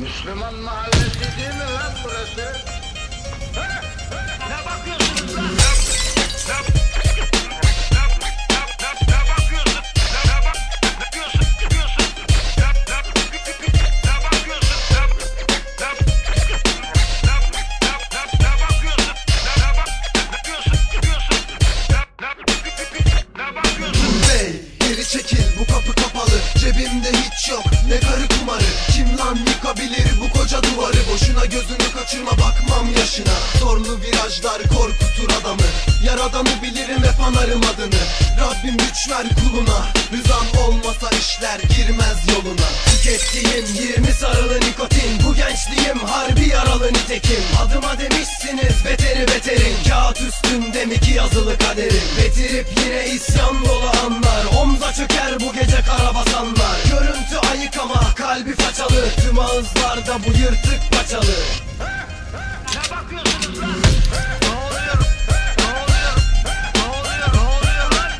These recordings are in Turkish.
Müslüman mahallesi değil mi lan burası? Ne bakıyorsunuz lan? Gözünü kaçırma bakmam yaşına. Zorlu virajlar korkutur adamı. Yaradanı bilirim hep anarım adını. Rabbim güç ver kuluna. Rızan olmasa işler girmez yoluna. Tükettiğim 20 sarılı nikotin. Bu gençliğim harbi yaralı nitekim. Adıma demişsiniz beteri beterin. Kağıt üstünde mi ki yazılı kaderim? Betirip yine isyan dolu anlar. Omza çöker bu gece karabasanlar. Görüntü ayık ama kalbi façalı. Tüm ağızlarda bu yırtık paçalı Ne bakıyorsunuz lan? Ne oluyor? Ne oluyor? Ne oluyor? Ne oluyor lan?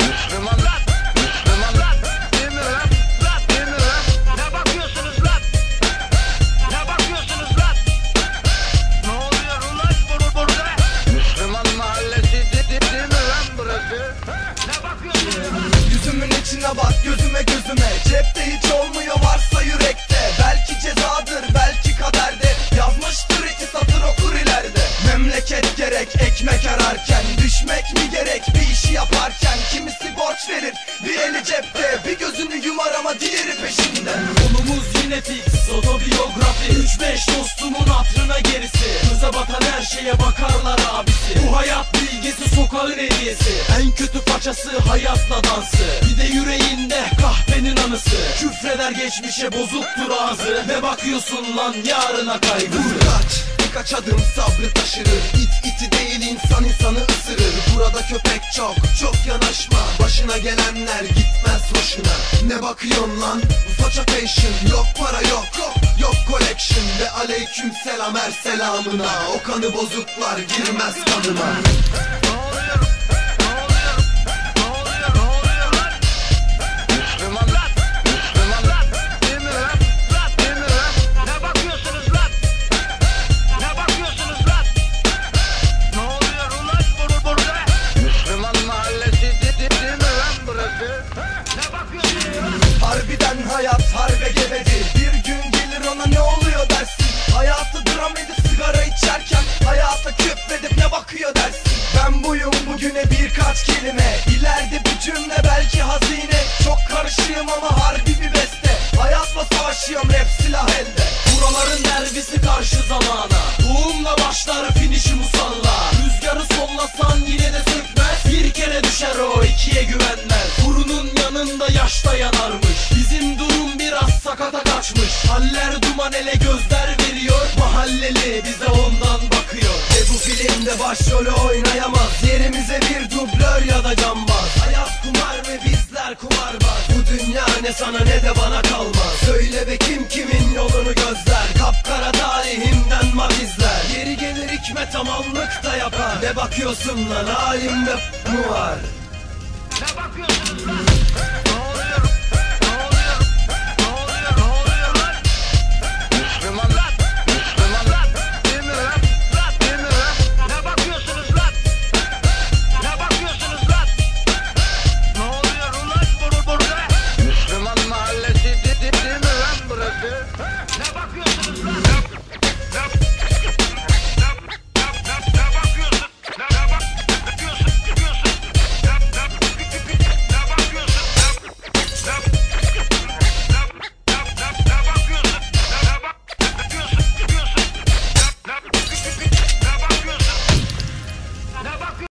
Müslüman lan! Müslüman? Ne bakıyorsunuz lan? Ne bakıyorsunuz lan? Ne oluyor ulan bur burada? Müslüman mahallesi de- de- değil mi lan burası? Ne bakıyorsunuz lan? İçine bak gözüme gözüme Cepte hiç olmuyor ekmek ararken Düşmek mi gerek bir işi yaparken? Kimisi borç verir bir eli cepte Bir gözünü yumar ama diğeri peşinde. Konumuz yine fix otobiyografi 3-5 dostumun hatırına gerisi. Göze batan her şeye bakarlar abisi. Bu hayat bilgisi sokağın hediyesi. En kötü paçası hayatla dansı. Bir de yüreğinde kahvenin anısı. Küfreder geçmişe bozuktur ağzı. Ne bakıyorsun lan yarına kaygısı Vur kaç birkaç adım sabrı taşırır. İt iti değil insan insanı ısırır. Burada köpek çok çok yanaşma. Başına gelenler gitmez hoşuna. Ne bakıyorsun lan? Faça fashion Yok para yok yok yok collection. Ve aleyküm selam her selamına. O kanı bozuklar girmez kanıma Hayatla savaşıyorum rap silah elde. Buraların derbisi karşı zamana. Doğumla başlar finişi musalla. Rüzgarı sollasan yine de sökmez. Bir kere düşer o ikiye güvenmez. Kurunun yanında yaşta yanarmış Bizim durum biraz sakata kaçmış. Haller duman ele gözler veriyor. Mahalleli bize ondan bakıyor. Ve bu filmde başrolü oynayamaz. Yerimize bir dublör ya da cambaz. Hayat kumar ve bizler dünya ne sana ne de bana kalmaz. Söyle be kim kimin yolunu gözler. Kapkara tarihimden mavizler. Yeri gelir hikmet tamamlık da yapar. Ne bakıyorsun lan? Halimde mu var?